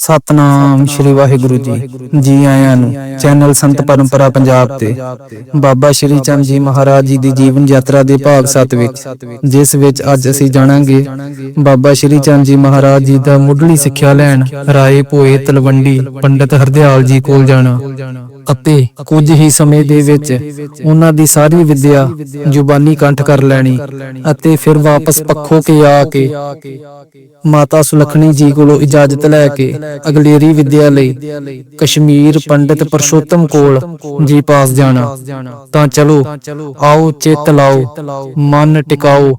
ਸਤਨਾਮ ਸ਼੍ਰੀ ਵਾਹਿਗੁਰੂ ਜੀ। ਜੀ। ਆਇਆਂ ਨੂੰ ਚੈਨਲ ਸੰਤ ਪਰੰਪਰਾ ਪੰਜਾਬ ਤੇ ਬਾਬਾ ਸ਼੍ਰੀ ਚੰਦ ਜੀ ਮਹਾਰਾਜ ਜੀ ਦੀ ਜੀਵਨ ਯਾਤਰਾ ਦੇ ਭਾਗ 7 ਵਿੱਚ ਜਿਸ ਵਿੱਚ ਅੱਜ ਅਸੀਂ ਜਾਣਾਂਗੇ ਬਾਬਾ ਸ਼੍ਰੀ ਚੰਦ ਜੀ ਮਹਾਰਾਜ ਜੀ ਦਾ ਮੁੱਢਲੀ ਸਿੱਖਿਆ ਲੈਣ ਰਾਏ ਭੋਏ ਤਲਵੰਡੀ ਪੰਡਤ ਹਰਦਿਆਲ ਜੀ ਕੋਲ ਜਾਣਾ। ਅਤੇ ਕੁਝ ਹੀ ਸਮੇਂ ਦੇ ਵਿੱਚ ਉਹਨਾਂ ਦੀ ਸਾਰੀ ਵਿੱਦਿਆ ਜ਼ੁਬਾਨੀ ਕੰਠ ਕਰ ਲੈਣੀ ਅਤੇ ਫਿਰ ਵਾਪਸ ਪੱਖੋ ਕੇ ਆ ਕੇ ਮਾਤਾ ਸੁਲਖਣੀ ਜੀ ਕੋਲੋਂ ਇਜਾਜ਼ਤ ਲੈ ਕੇ ਅਗਲੇਰੀ ਵਿੱਦਿਆ ਲਈ ਕਸ਼ਮੀਰ ਪੰਡਿਤ ਪਰਸ਼ੋਤਮ ਕੋਲ ਜੀ ਪਾਸ ਜਾਣਾ। ਤਾਂ ਚਲੋ, ਆਓ ਚਿੱਤ ਲਾਓ, ਮਨ ਟਿਕਾਓ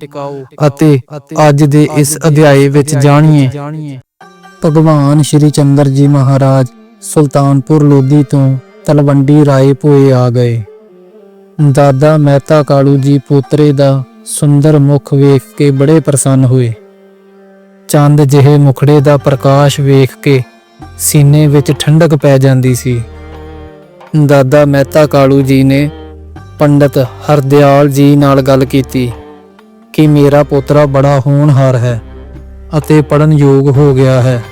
ਅਤੇ ਅੱਜ ਦੇ ਇਸ ਅਧਿਆਏ ਵਿੱਚ ਜਾਣੀਏ। ਭਗਵਾਨ ਸ਼੍ਰੀ ਚੰਦਰ ਜੀ ਮਹਾਰਾਜ ਸੁਲਤਾਨਪੁਰ ਲੋਧੀ ਤੋਂ ਤਲਵੰਡੀ ਰਾਏ ਭੋਏ ਆ ਗਏ। ਦਾਦਾ ਮਹਿਤਾ ਕਾਲੂ ਜੀ ਪੋਤਰੇ ਦਾ ਸੁੰਦਰ ਮੁਖ ਵੇਖ ਕੇ ਬੜੇ ਪ੍ਰਸੰਨ ਹੋਏ। ਚੰਦ ਜਿਹੇ ਮੁਖੜੇ ਦਾ ਪ੍ਰਕਾਸ਼ ਵੇਖ ਕੇ ਸੀਨੇ ਵਿੱਚ ਠੰਡਕ ਪੈ ਜਾਂਦੀ ਸੀ। ਦਾਦਾ ਮਹਿਤਾ ਕਾਲੂ ਜੀ ਨੇ ਪੰਡਤ ਹਰਦਿਆਲ ਜੀ ਨਾਲ ਗੱਲ ਕੀਤੀ ਕਿ ਮੇਰਾ ਪੋਤਰਾ ਬੜਾ ਹੋਣਹਾਰ ਹੈ ਅਤੇ ਪੜਨ ਯੋਗ ਹੋ ਗਿਆ ਹੈ।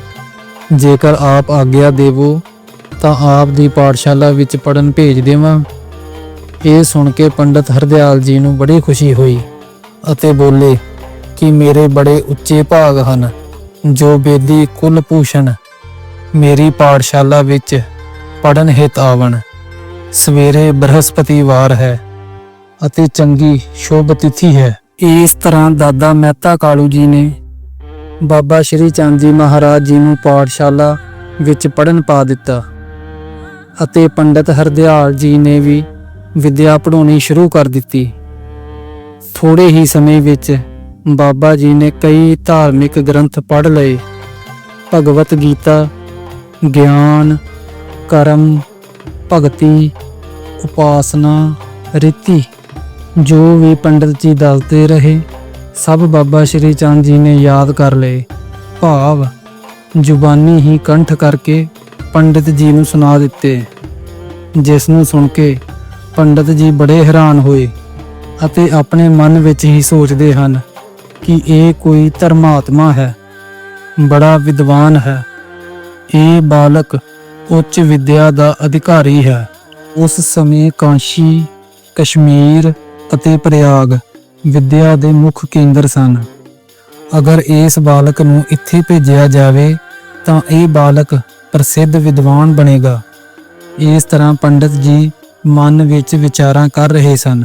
ਜੇਕਰ ਆਪ ਆਗਿਆ ਦੇਵੋ ਤਾਂ ਆਪ ਦੀ ਪਾਠਸ਼ਾਲਾ ਵਿੱਚ ਪੜਨ ਭੇਜ ਦੇਵਾਂ। ਇਹ ਸੁਣ ਕੇ ਪੰਡਤ ਹਰਦਿਆਲ ਜੀ ਨੂੰ ਬੜੀ ਖੁਸ਼ੀ ਹੋਈ ਅਤੇ ਬੋਲੇ ਕਿ ਮੇਰੇ ਬੜੇ ਉੱਚੇ ਭਾਗ ਹਨ, ਜੋ ਬੇਦੀ ਕੁਲ ਭੂਸ਼ਣ। ਮੇਰੀ ਪਾਠਸ਼ਾਲਾ ਵਿੱਚ ਪੜਨ ਹਿਤ ਆਵਣ। ਸਵੇਰੇ ਬ੍ਰਹਸਪਤੀਵਾਰ ਹੈ ਅਤੇ ਚੰਗੀ ਸ਼ੁਭ ਤਿਥੀ ਹੈ। ਇਸ ਤਰ੍ਹਾਂ ਦਾਦਾ ਮਹਿਤਾ ਕਾਲੂ ਜੀ ਨੇ ਬਾਬਾ ਸ਼੍ਰੀ ਚੰਦ ਜੀ ਮਹਾਰਾਜ ਜੀ ਨੂੰ ਪਾਠਸ਼ਾਲਾ ਵਿੱਚ ਪੜਨ ਪਾ ਦਿੱਤਾ। ਅਤੇ ਪੰਡਤ ਹਰਦਿਆਲ ਜੀ ਨੇ ਵੀ ਵਿਦਿਆ ਪੜਾਉਣੀ ਸ਼ੁਰੂ ਕਰ ਦਿੱਤੀ। ਥੋੜੇ ਹੀ ਸਮੇਂ ਵਿੱਚ ਬਾਬਾ ਜੀ ਨੇ ਕਈ ਧਾਰਮਿਕ ਗ੍ਰੰਥ ਪੜ੍ਹ ਲਏ। ਭਗਵਤ ਗੀਤਾ, ਗਿਆਨ, ਕਰਮ, ਭਗਤੀ, ਉਪਾਸਨਾ, ਰੀਤੀ, ਜੋ ਵੀ ਪੰਡਤ ਜੀ ਦੱਸਦੇ ਰਹੇ, ਸਭ ਬਾਬਾ ਸ਼੍ਰੀ ਚੰਦ ਜੀ ਨੇ ਯਾਦ ਕਰ ਲਏ। ਭਾਵ, ਜ਼ੁਬਾਨੀ ਹੀ ਕੰਠ ਕਰਕੇ ਪੰਡਿਤ ਜੀ ਨੂੰ ਸੁਣਾ ਦਿੱਤੇ, ਜਿਸ ਨੂੰ ਸੁਣ ਕੇ ਪੰਡਿਤ ਜੀ ਬੜੇ ਹੈਰਾਨ ਹੋਏ ਅਤੇ ਆਪਣੇ ਮਨ ਵਿੱਚ ਹੀ ਸੋਚਦੇ ਹਨ ਕਿ ਇਹ ਕੋਈ ਧਰਮਾਤਮਾ ਹੈ, ਬੜਾ ਵਿਦਵਾਨ ਹੈ। ਇਹ ਬਾਲਕ ਉੱਚ ਵਿਦਿਆ ਦਾ ਅਧਿਕਾਰੀ ਹੈ। ਉਸ ਸਮੇਂ ਕਾਂਸ਼ੀ, ਕਸ਼ਮੀਰ ਅਤੇ ਪ੍ਰਯਾਗ ਵਿਦਿਆ ਦੇ ਮੁੱਖ ਕੇਂਦਰ ਸਨ। ਅਗਰ ਇਸ ਬਾਲਕ ਨੂੰ ਇੱਥੇ ਭੇਜਿਆ ਜਾਵੇ, ਤਾਂ ਇਹ ਬਾਲਕ ਪ੍ਰਸਿੱਧ ਵਿਦਵਾਨ ਬਣੇਗਾ। ਇਸ ਤਰ੍ਹਾਂ ਪੰਡਤ ਜੀ ਮਨ ਵਿੱਚ ਵਿਚਾਰਾਂ ਕਰ ਰਹੇ ਸਨ।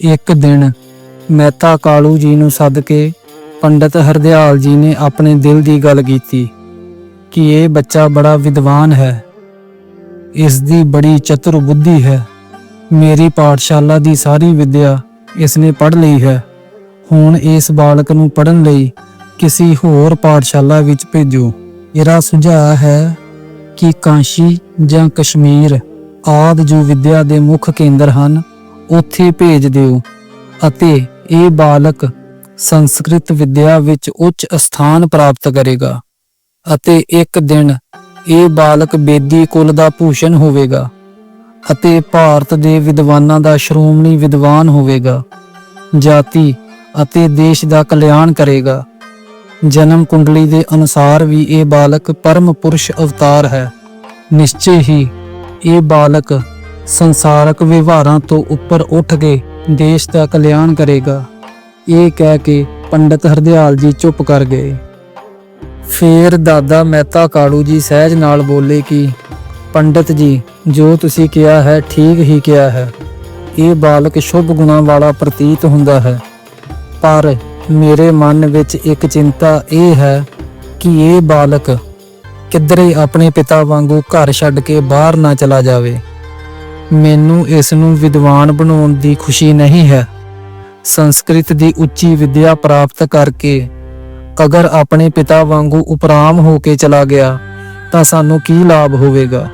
ਇੱਕ ਦਿਨ ਮਹਿਤਾ ਕਾਲੂ ਜੀ ਨੂੰ ਸੱਦ ਕੇ ਪੰਡਤ ਹਰਦਿਆਲ ਜੀ ਨੇ ਆਪਣੇ ਦਿਲ ਦੀ ਗੱਲ ਕੀਤੀ ਕਿ ਇਹ ਬੱਚਾ ਬੜਾ ਵਿਦਵਾਨ ਹੈ। ਇਸ ਦੀ ਬੜੀ ਚਤੁਰ ਬੁੱਧੀ ਹੈ। ਮੇਰੀ ਪਾਠਸ਼ਾਲਾ ਦੀ ਸਾਰੀ ਵਿਦਿਆ ਇਸ ਨੇ ਪੜ੍ਹ ਲਈ ਹੈ। ਹੁਣ ਇਸ ਬਾਲਕ ਨੂੰ ਪੜ੍ਹਨ ਲਈ ਕਿਸੇ ਹੋਰ ਪਾਠਸ਼ਾਲਾ ਵਿੱਚ ਭੇਜੋ। ਮੇਰਾ ਸੁਝਾਅ ਹੈ ਕਿ ਕਾਂਸ਼ੀ ਜਾਂ ਕਸ਼ਮੀਰ ਆਦਿ ਜੋ ਵਿਦਿਆ ਦੇ ਮੁੱਖ ਕੇਂਦਰ ਹਨ, ਉੱਥੇ ਭੇਜ ਦਿਓ ਅਤੇ ਇਹ ਬਾਲਕ ਸੰਸਕ੍ਰਿਤ ਵਿਦਿਆ ਵਿੱਚ ਉੱਚ ਸਥਾਨ ਪ੍ਰਾਪਤ ਕਰੇਗਾ ਅਤੇ ਇੱਕ ਦਿਨ ਇਹ ਬਾਲਕ ਬੇਦੀ ਕੁਲ ਦਾ ਭੂਸ਼ਣ ਹੋਵੇਗਾ ਅਤੇ ਭਾਰਤ ਦੇ ਵਿਦਵਾਨਾਂ ਦਾ ਸ਼੍ਰੋਮਣੀ ਵਿਦਵਾਨ ਹੋਵੇਗਾ, ਜਾਤੀ ਅਤੇ ਦੇਸ਼ ਦਾ ਕਲਿਆਣ ਕਰੇਗਾ। ਜਨਮ ਕੁੰਡਲੀ ਦੇ ਅਨੁਸਾਰ ਵੀ ਇਹ ਬਾਲਕ ਪਰਮ ਪੁਰਸ਼ ਅਵਤਾਰ ਹੈ। ਨਿਸ਼ਚੈ ਹੀ ਇਹ ਬਾਲਕ ਸੰਸਾਰਕ ਵਿਵਹਾਰਾਂ ਤੋਂ ਉੱਪਰ ਉੱਠ ਕੇ ਦੇਸ਼ ਦਾ ਕਲਿਆਣ ਕਰੇਗਾ। ਇਹ ਕਹਿ ਕੇ ਪੰਡਤ ਹਰਦਿਆਲ ਜੀ ਚੁੱਪ ਕਰ ਗਏ। ਫੇਰ ਦਾਦਾ ਮਹਿਤਾ ਕਾਲੂ ਜੀ ਸਹਿਜ ਨਾਲ ਬੋਲੇ ਕਿ, ਪੰਡਤ ਜੀ, ਜੋ ਤੁਸੀਂ ਕਿਹਾ ਹੈ ਠੀਕ ਹੀ ਕਿਹਾ ਹੈ। ਇਹ ਬਾਲਕ ਸ਼ੁਭ ਗੁਣਾਂ ਵਾਲਾ ਪ੍ਰਤੀਤ ਹੁੰਦਾ ਹੈ। ਪਰ ਮੇਰੇ ਮਨ ਵਿੱਚ ਇੱਕ ਚਿੰਤਾ ਇਹ ਹੈ ਕਿ ਇਹ ਬਾਲਕ ਕਿਧਰੇ ਆਪਣੇ ਪਿਤਾ ਵਾਂਗੂ ਘਰ ਛੱਡ ਕੇ ਬਾਹਰ ਨਾ ਚਲਾ ਜਾਵੇ। ਮੈਨੂੰ ਇਸ ਨੂੰ ਵਿਦਵਾਨ ਬਣਾਉਣ ਦੀ ਖੁਸ਼ੀ ਨਹੀਂ ਹੈ। ਸੰਸਕ੍ਰਿਤ ਦੀ ਉੱਚੀ ਵਿਦਿਆ ਪ੍ਰਾਪਤ ਕਰਕੇ ਅਗਰ ਆਪਣੇ ਪਿਤਾ ਵਾਂਗੂ ਉਪਰਾਮ ਹੋ ਕੇ ਚਲਾ ਗਿਆ, ਤਾਂ ਸਾਨੂੰ ਕੀ ਲਾਭ ਹੋਵੇਗਾ?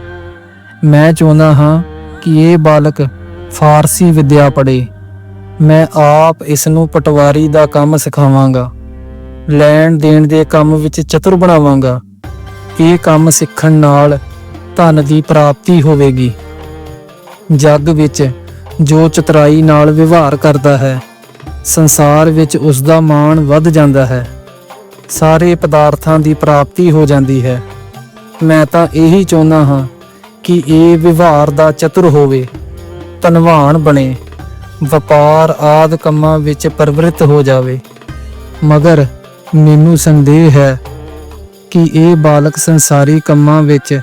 ਮੈਂ ਚਾਹੁੰਦਾ ਹਾਂ ਕਿ ਇਹ ਬਾਲਕ ਫਾਰਸੀ ਵਿਦਿਆ ਪੜ੍ਹੇ। ਮੈਂ ਆਪ ਇਸ ਨੂੰ ਪਟਵਾਰੀ ਦਾ ਕੰਮ ਸਿਖਾਵਾਂਗਾ। ਲੈਣ ਦੇਣ ਦੇ ਕੰਮ ਵਿੱਚ ਚਤੁਰ ਬਣਾਵਾਂਗਾ। ਇਹ ਕੰਮ ਸਿੱਖਣ ਨਾਲ ਧਨ ਦੀ ਪ੍ਰਾਪਤੀ ਹੋਵੇਗੀ। ਜੱਗ ਵਿੱਚ ਜੋ ਚਤਰਾਈ ਨਾਲ ਵਿਵਹਾਰ ਕਰਦਾ ਹੈ, ਸੰਸਾਰ ਵਿੱਚ ਉਸ ਦਾ ਮਾਣ ਵੱਧ ਜਾਂਦਾ ਹੈ। ਸਾਰੇ ਪਦਾਰਥਾਂ ਦੀ ਪ੍ਰਾਪਤੀ ਹੋ ਜਾਂਦੀ ਹੈ। ਮੈਂ ਤਾਂ ਇਹੀ ਚਾਹੁੰਦਾ ਹਾਂ ਕਿ ਇਹ ਵਿਵਹਾਰ ਦਾ ਚਤੁਰ ਹੋਵੇ, ਧਨਵਾਨ ਬਣੇ। ਵਪਾਰ ਆਦ ਕੰਮਾਂ ਵਿੱਚ ਪ੍ਰਵਿਰਤ ਹੋ ਜਾਵੇ। ਮਗਰ ਮੈਨੂੰ ਸੰਦੇਹ ਹੈ ਕਿ ਇਹ ਬਾਲਕ ਸੰਸਾਰੀ ਕੰਮਾਂ ਵਿੱਚ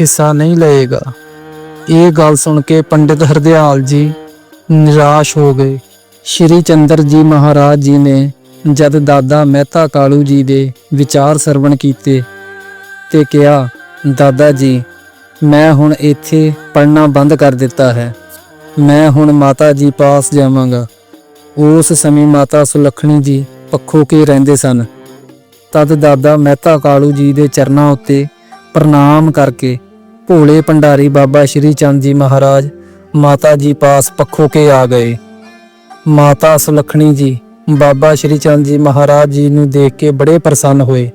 ਹਿੱਸਾ ਨਹੀਂ ਲਏਗਾ। ਇਹ ਗੱਲ ਸੁਣ ਕੇ ਪੰਡਿਤ ਹਰਦਿਆਲ ਜੀ ਨਿਰਾਸ਼ ਹੋ ਗਏ। ਸ਼੍ਰੀ ਚੰਦਰ ਜੀ ਮਹਾਰਾਜ ਜੀ ਨੇ ਜਦ ਦਾਦਾ ਮਹਿਤਾ ਕਾਲੂ ਜੀ ਦੇ ਵਿਚਾਰ ਸਰਵਣ ਕੀਤੇ ਤੇ ਕਿਹਾ, ਦਾਦਾ ਜੀ, ਮੈਂ ਹੁਣ ਇੱਥੇ ਪੜਨਾ ਬੰਦ ਕਰ ਦਿੱਤਾ ਹੈ। ਮੈਂ ਹੁਣ ਮਾਤਾ ਜੀ ਪਾਸ ਜਾਵਾਂਗਾ। ਉਸ ਸਮੇਂ ਮਾਤਾ ਸੁਲੱਖਣੀ ਜੀ ਪੱਖੋ ਕੇ ਰਹਿੰਦੇ ਸਨ। ਤਦ ਦਾਦਾ ਮਹਿਤਾ ਕਾਲੂ ਜੀ ਦੇ ਚਰਨਾਂ ਉੱਤੇ ਪ੍ਰਣਾਮ ਕਰਕੇ ਭੋਲੇ ਭੰਡਾਰੀ ਬਾਬਾ ਸ਼੍ਰੀ ਚੰਦ ਜੀ ਮਹਾਰਾਜ ਮਾਤਾ ਜੀ ਪਾਸ ਪੱਖੋ ਕੇ ਆ ਗਏ। ਮਾਤਾ ਸੁਲੱਖਣੀ ਜੀ ਬਾਬਾ ਸ਼੍ਰੀ ਚੰਦ ਜੀ ਮਹਾਰਾਜ ਜੀ ਨੂੰ ਦੇਖ ਕੇ ਬੜੇ ਪ੍ਰਸੰਨ ਹੋਏ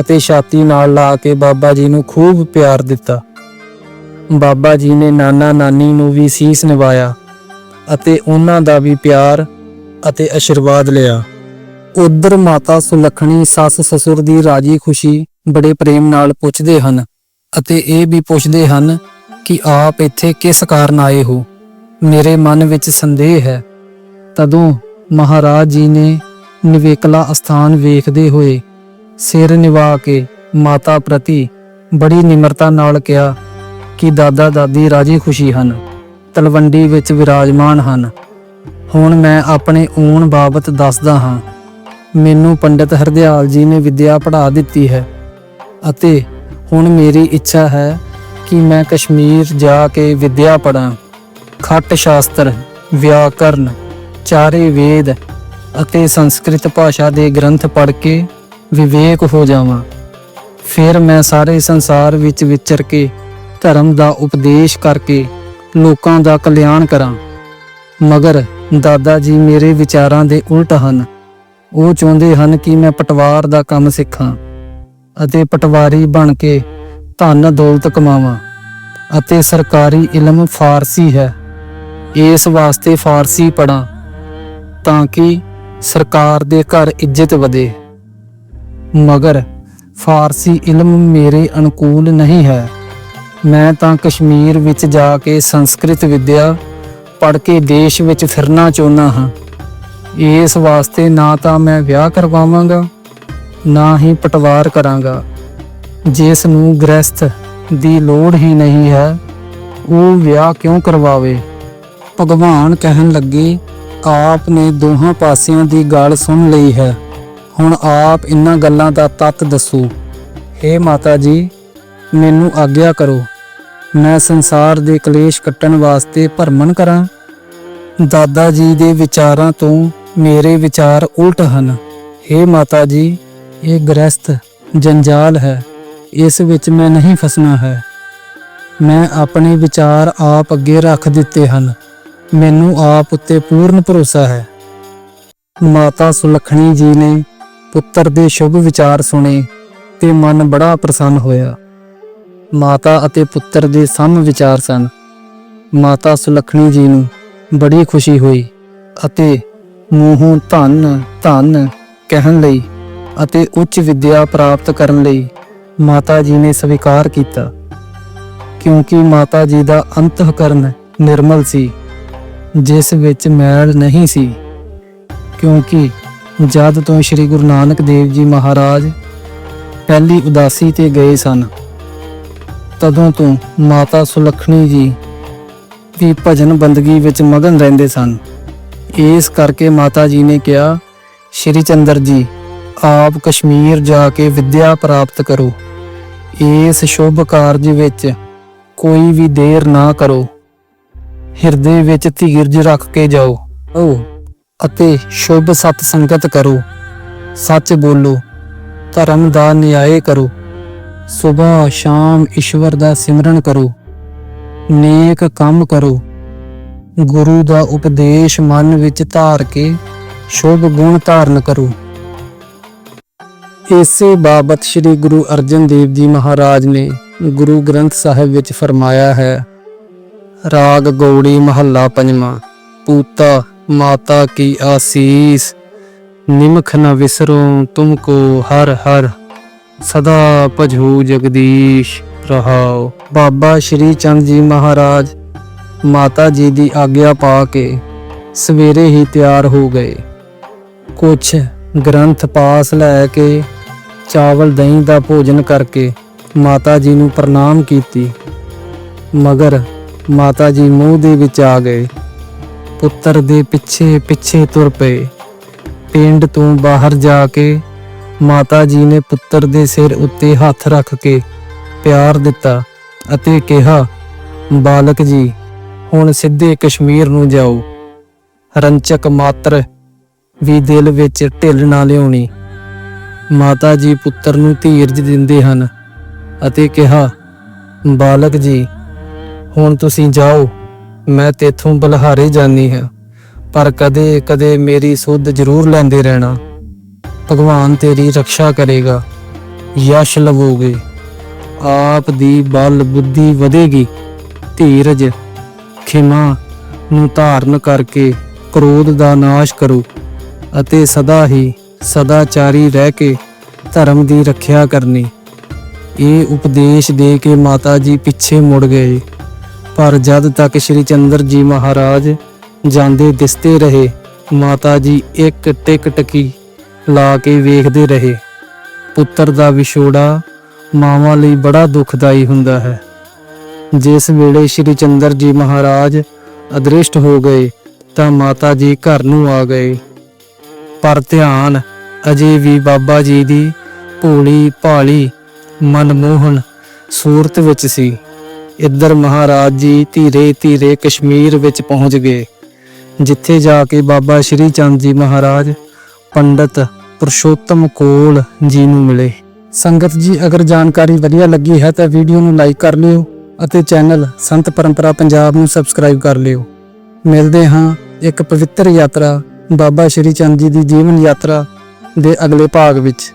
ਅਤੇ ਛਾਤੀ ਨਾਲ ਲਾ ਕੇ ਬਾਬਾ ਜੀ ਨੂੰ ਖੂਬ ਪਿਆਰ ਦਿੱਤਾ। ਬਾਬਾ ਜੀ ਨੇ ਨਾਨਾ ਨਾਨੀ ਨੂੰ ਵੀ ਸੀਸ ਨਿਵਾਇਆ ਅਤੇ ਉਹਨਾਂ ਦਾ ਵੀ ਪਿਆਰ ਅਤੇ ਆਸ਼ੀਰਵਾਦ ਲਿਆ। ਉਧਰ ਮਾਤਾ ਸੁਲੱਖਣੀ ਸੱਸ ਸਸੁਰ ਦੀ ਰਾਜੀ ਖੁਸ਼ੀ ਬੜੇ ਪ੍ਰੇਮ ਨਾਲ ਪੁੱਛਦੇ ਹਨ ਅਤੇ ਇਹ ਵੀ ਪੁੱਛਦੇ ਹਨ ਕਿ ਆਪ ਇੱਥੇ ਕਿਸ ਕਾਰਨ ਆਏ ਹੋ? ਮੇਰੇ ਮਨ ਵਿੱਚ ਸੰਦੇਹ ਹੈ। ਤਦੋਂ ਮਹਾਰਾਜ ਜੀ ਨੇ ਨਿਵੇਕਲਾ ਅਸਥਾਨ ਵੇਖਦੇ ਹੋਏ ਸਿਰ ਨਿਵਾ ਕੇ ਮਾਤਾ ਪ੍ਰਤੀ ਬੜੀ ਨਿਮਰਤਾ ਨਾਲ ਕਿਹਾ ਕਿ ਦਾਦਾ ਦਾਦੀ ਰਾਜੀ ਖੁਸ਼ੀ ਹਨ, ਤਲਵੰਡੀ ਵਿੱਚ ਵਿਰਾਜਮਾਨ ਹਨ। ਹੁਣ ਮੈਂ ਆਪਣੇ ਊਣ ਬਾਬਤ ਦੱਸਦਾ ਹਾਂ, ਮੈਨੂੰ ਪੰਡਿਤ ਹਰਦਿਆਲ ਜੀ ਨੇ ਵਿਦਿਆ ਪੜ੍ਹਾ ਦਿੱਤੀ ਹੈ ਅਤੇ ਹੁਣ ਮੇਰੀ ਇੱਛਾ ਹੈ ਕਿ ਮੈਂ ਕਸ਼ਮੀਰ ਜਾ ਕੇ ਵਿਦਿਆ ਪੜਾਂ ਖੱਟ ਸ਼ਾਸਤਰ, ਵਿਆਕਰਨ, ਚਾਰੇ ਵੇਦ ਅਤੇ ਸੰਸਕ੍ਰਿਤ ਭਾਸ਼ਾ ਦੇ ਗ੍ਰੰਥ ਪੜ੍ਹ ਕੇ ਵਿਵੇਕ ਹੋ ਜਾਵਾਂ। ਫਿਰ ਮੈਂ ਸਾਰੇ ਸੰਸਾਰ ਵਿੱਚ ਵਿਚਰ ਕੇ ਧਰਮ ਦਾ ਉਪਦੇਸ਼ ਕਰਕੇ ਲੋਕਾਂ ਦਾ ਕਲਿਆਣ ਕਰਾਂ। ਮਗਰ ਦਾਦਾ ਜੀ ਮੇਰੇ ਵਿਚਾਰਾਂ ਦੇ ਉਲਟ ਹਨ। ਉਹ ਚਾਹੁੰਦੇ ਹਨ ਕਿ ਮੈਂ ਪਟਵਾਰ ਦਾ ਕੰਮ ਸਿੱਖਾਂ ਅਤੇ ਪਟਵਾਰੀ ਬਣ ਕੇ ਧਨ ਦੌਲਤ ਕਮਾਵਾਂ ਅਤੇ ਸਰਕਾਰੀ ਇਲਮ ਫਾਰਸੀ ਹੈ। ਇਸ ਵਾਸਤੇ ਫਾਰਸੀ ਪੜਾਂ ਤਾਂ ਕਿ ਸਰਕਾਰ ਦੇ ਘਰ ਇੱਜ਼ਤ ਵਧੇ। ਮਗਰ ਫਾਰਸੀ ਇਲਮ ਮੇਰੇ ਅਨੁਕੂਲ ਨਹੀਂ ਹੈ। ਮੈਂ ਤਾਂ ਕਸ਼ਮੀਰ ਵਿੱਚ ਜਾ ਕੇ ਸੰਸਕ੍ਰਿਤ ਵਿਦਿਆ ਪੜ੍ਹ ਕੇ ਦੇਸ਼ ਵਿੱਚ ਫਿਰਨਾ ਚਾਹੁੰਦਾ ਹਾਂ। ਇਸ ਵਾਸਤੇ ਨਾ ਤਾਂ ਮੈਂ ਵਿਆਹ ਕਰਵਾਵਾਂਗਾ, ਨਾ ਹੀ ਪਟਵਾਰ ਕਰਾਂਗਾ। ਜਿਸ ਨੂੰ ਗ੍ਰਸਥ ਦੀ ਲੋੜ ਹੀ ਨਹੀਂ ਹੈ, ਉਹ ਵਿਆਹ ਕਿਉਂ ਕਰਵਾਵੇ? ਭਗਵਾਨ ਕਹਿਣ ਲੱਗੇ, ਆਪ ਨੇ ਦੋਹਾਂ ਪਾਸਿਆਂ ਦੀ ਗੱਲ ਸੁਣ ਲਈ ਹੈ। ਹੁਣ ਆਪ ਇਹਨਾਂ ਗੱਲਾਂ ਦਾ ਤੱਤ ਦੱਸੋ। हे ਮਾਤਾ ਜੀ, ਮੈਨੂੰ ਆਗਿਆ ਕਰੋ। ਮੈਂ ਸੰਸਾਰ ਦੇ ਕਲੇਸ਼ ਕੱਟਣ ਵਾਸਤੇ ਭਰਮਣ ਕਰਾਂ। ਦਾਦਾ ਜੀ ਦੇ ਵਿਚਾਰਾਂ ਤੋਂ ਮੇਰੇ ਵਿਚਾਰ ਉਲਟ ਹਨ। हे ਮਾਤਾ ਜੀ, ਇਹ ਗ੍ਰਸਥ ਜੰਜਾਲ ਹੈ। ਇਸ ਵਿੱਚ ਮੈਂ ਨਹੀਂ ਫਸਣਾ ਹੈ। ਮੈਂ ਆਪਣੇ ਵਿਚਾਰ ਆਪ ਅੱਗੇ ਰੱਖ ਦਿੱਤੇ ਹਨ। ਮੈਨੂੰ ਆਪ ਉੱਤੇ ਪੂਰਨ ਭਰੋਸਾ ਹੈ। ਮਾਤਾ ਸੁਲੱਖਣੀ ਜੀ ਨੇ ਪੁੱਤਰ ਦੇ ਸ਼ੁਭ ਵਿਚਾਰ ਸੁਣੇ ਤੇ ਮਨ ਬੜਾ ਪ੍ਰਸੰਨ ਹੋਇਆ। ਮਾਤਾ ਅਤੇ ਪੁੱਤਰ ਦੇ ਸਮ ਵਿਚਾਰ ਸਨ। ਮਾਤਾ ਸੁਲੱਖਣੀ ਜੀ ਨੂੰ ਬੜੀ ਖੁਸ਼ੀ ਹੋਈ ਅਤੇ ਮੂੰਹੋਂ ਧੰਨ ਧੰਨ ਕਹਿਣ ਲਈ ਅਤੇ ਉੱਚ ਵਿਦਿਆ ਪ੍ਰਾਪਤ ਕਰਨ ਲਈ ਮਾਤਾ ਜੀ ਨੇ ਸਵੀਕਾਰ ਕੀਤਾ। ਕਿਉਂਕਿ ਮਾਤਾ ਜੀ ਦਾ ਅੰਤಃਕਰਨ ਨਿਰਮਲ ਸੀ, ਜਿਸ ਵਿੱਚ ਮੈਲ ਨਹੀਂ ਸੀ। ਕਿਉਂਕਿ ਜਦ ਤੋਂ ਸ੍ਰੀ ਗੁਰੂ ਨਾਨਕ ਦੇਵ ਜੀ ਮਹਾਰਾਜ ਪਹਿਲੀ ਉਦਾਸੀ ਤੇ ਗਏ ਸਨ ਤਦੋਂ ਤੋਂ ਮਾਤਾ ਸੁਲੱਖਣੀ ਜੀ ਵੀ ਭਜਨ ਬੰਦਗੀ ਵਿੱਚ ਮਗਨ ਰਹਿੰਦੇ ਸਨ। ਇਸ ਕਰਕੇ ਮਾਤਾ ਜੀ ਨੇ ਕਿਹਾ, ਸ਼੍ਰੀ ਚੰਦਰ ਜੀ, ਆਪ ਕਸ਼ਮੀਰ ਜਾ ਕੇ ਵਿਦਿਆ ਪ੍ਰਾਪਤ ਕਰੋ। ਇਸ ਸ਼ੁਭ ਕਾਰਜ ਵਿੱਚ ਕੋਈ ਵੀ ਦੇਰ ਨਾ ਕਰੋ। ਹਿਰਦੇ ਵਿੱਚ ਧੀਰਜ ਰੱਖ ਕੇ ਜਾਓ ਓ ਅਤੇ ਸ਼ੁਭ ਸਤ ਸੰਗਤ ਕਰੋ। ਸੱਚ ਬੋਲੋ, ਧਰਮ ਦਾ ਨਿਆਏ ਕਰੋ। ਸਵੇਰ ਸ਼ਾਮ ਈਸ਼ਵਰ ਦਾ ਸਿਮਰਨ ਕਰੋ, ਨੇਕ ਕੰਮ ਕਰੋ। ਗੁਰੂ ਦਾ ਉਪਦੇਸ਼ ਮਨ ਵਿੱਚ ਧਾਰ ਕੇ ਸ਼ੁਭ ਗੁਣ ਧਾਰਨ ਕਰੋ। ਇਸੇ ਬਾਬਤ ਸ੍ਰੀ ਗੁਰੂ ਅਰਜਨ ਦੇਵ ਜੀ ਮਹਾਰਾਜ ਨੇ ਗੁਰੂ ਗ੍ਰੰਥ ਸਾਹਿਬ ਵਿੱਚ ਫਰਮਾਇਆ ਹੈ, ਰਾਗ ਗੌੜੀ ਮਹੱਲਾ ਪੰਜਵਾਂ, ਪੂਤਾ ਮਾਤਾ ਕੀ ਆਸੀਸ, ਨਿਮਖ ਨ ਵਿਸਰੋ ਤੁਮਕੋ ਹਰ ਹਰ। ਸਦਾ ਭਜੂ ਜਗਦੀਸ਼ ਰਹਾਓ ਬਾਬਾ ਸ਼੍ਰੀ ਚੰਦ ਜੀ ਮਹਾਰਾਜ, ਮਾਤਾ ਜੀ ਦੀ ਆਗਿਆ ਪਾ ਕੇ ਸਵੇਰੇ ਹੀ ਤਿਆਰ ਹੋ ਗਏ। ਕੁਛ ਗ੍ਰੰਥ ਪਾਸ ਲੈ ਕੇ ਚਾਵਲ ਦਹੀਂ ਦਾ ਭੋਜਨ ਕਰਕੇ ਮਾਤਾ ਜੀ ਨੂੰ ਪ੍ਰਣਾਮ ਕੀਤੀ। ਮਗਰ ਮਾਤਾ ਜੀ ਮੂੰਹ ਦੇ ਵਿੱਚ ਆ ਗਏ। ਪੁੱਤਰ ਦੇ ਪਿੱਛੇ ਪਿੱਛੇ ਤੁਰ ਪਏ। ਪਿੰਡ ਤੋਂ ਬਾਹਰ ਜਾ ਕੇ ਮਾਤਾ ਜੀ ਨੇ ਪੁੱਤਰ ਦੇ ਸਿਰ ਉੱਤੇ ਹੱਥ ਰੱਖ ਕੇ ਪਿਆਰ ਦਿੱਤਾ ਅਤੇ ਕਿਹਾ, ਬਾਲਕ ਜੀ, ਹੁਣ ਸਿੱਧੇ ਕਸ਼ਮੀਰ ਨੂੰ ਜਾਓ। ਰੰਚਕ ਮਾਤਰ ਵੀ ਦਿਲ ਵਿੱਚ ਢਿੱਲ ਨਾ ਲਿਆਉਣੀ। ਮਾਤਾ ਜੀ ਪੁੱਤਰ ਨੂੰ ਧੀਰਜ ਦਿੰਦੇ ਹਨ ਅਤੇ ਕਿਹਾ, ਬਾਲਕ ਜੀ, ਹੁਣ ਤੁਸੀਂ ਜਾਓ, ਮੈਂ ਤੇਥੋਂ ਬਲਹਾਰੇ ਜਾਨੀ ਹਾਂ, ਪਰ ਕਦੇ ਕਦੇ ਮੇਰੀ ਸੁੱਧ ਜ਼ਰੂਰ ਲੈਂਦੇ ਰਹਿਣਾ। ਭਗਵਾਨ ਤੇਰੀ ਰੱਖਿਆ ਕਰੇਗਾ, ਯਸ਼ ਲਵੋਗੇ। ਆਪ ਦੀ ਬਲ ਬੁੱਧੀ ਵਧੇਗੀ, ਧੀਰਜ, ਖਿਮਾ ਨੂੰ ਧਾਰਨ ਕਰਕੇ ਕ੍ਰੋਧ ਦਾ ਨਾਸ਼ ਕਰੋ ਅਤੇ ਸਦਾ ਹੀ ਸਦਾਚਾਰੀ ਰਹਿ ਕੇ ਧਰਮ ਦੀ ਰੱਖਿਆ ਕਰਨੀ। ਇਹ ਉਪਦੇਸ਼ ਦੇ ਕੇ ਮਾਤਾ ਜੀ ਪਿੱਛੇ ਮੁੜ ਗਏ। ਪਰ ਜਦ ਤੱਕ ਸ਼੍ਰੀ ਚੰਦਰ ਜੀ ਮਹਾਰਾਜ ਜਾਂਦੇ ਦਿਸਦੇ ਰਹੇ ਮਾਤਾ ਜੀ ਇੱਕ ਟਿਕ ਟਕੀ ਲਾ ਕੇ ਵੇਖਦੇ ਰਹੇ। ਪੁੱਤਰ ਦਾ ਵਿਛੋੜਾ ਮਾਵਾਂ ਲਈ ਬੜਾ ਦੁਖਦਾਈ ਹੁੰਦਾ ਹੈ। ਜਿਸ ਵੇਲੇ ਸ਼੍ਰੀ ਚੰਦਰ ਜੀ ਮਹਾਰਾਜ ਅਦ੍ਰਿਸ਼ਟ ਹੋ ਗਏ ਤਾਂ ਮਾਤਾ ਜੀ ਘਰ ਨੂੰ ਆ ਗਏ। ਪਰ ਧਿਆਨ ਅਜੇ ਵੀ ਬਾਬਾ ਜੀ ਦੀ ਭੋਲੀ ਭਾਲੀ ਮਨਮੋਹਨ ਸੂਰਤ ਵਿੱਚ ਸੀ। ਇੱਧਰ ਮਹਾਰਾਜ ਜੀ ਧੀਰੇ ਧੀਰੇ ਕਸ਼ਮੀਰ ਵਿੱਚ ਪਹੁੰਚ ਗਏ, ਜਿੱਥੇ ਜਾ ਕੇ ਬਾਬਾ ਸ਼੍ਰੀ ਚੰਦ ਜੀ ਮਹਾਰਾਜ ਪੰਡਤ ਪੁਰਸ਼ੋਤਮ ਕੋਲ ਜੀ ਨੂੰ ਮਿਲੇ। ਸੰਗਤ ਜੀ, ਅਗਰ ਜਾਣਕਾਰੀ ਵਧੀਆ ਲੱਗੀ ਹੈ ਤਾਂ ਵੀਡੀਓ ਨੂੰ ਲਾਈਕ ਕਰ ਲਿਓ ਅਤੇ ਚੈਨਲ ਸੰਤ ਪਰੰਪਰਾ ਪੰਜਾਬ ਨੂੰ ਸਬਸਕ੍ਰਾਈਬ ਕਰ ਲਿਓ। ਮਿਲਦੇ ਹਾਂ ਇੱਕ ਪਵਿੱਤਰ ਯਾਤਰਾ ਬਾਬਾ ਸ਼੍ਰੀ ਚੰਦ ਜੀ ਦੀ ਜੀਵਨ ਯਾਤਰਾ ਦੇ ਅਗਲੇ ਭਾਗ ਵਿੱਚ।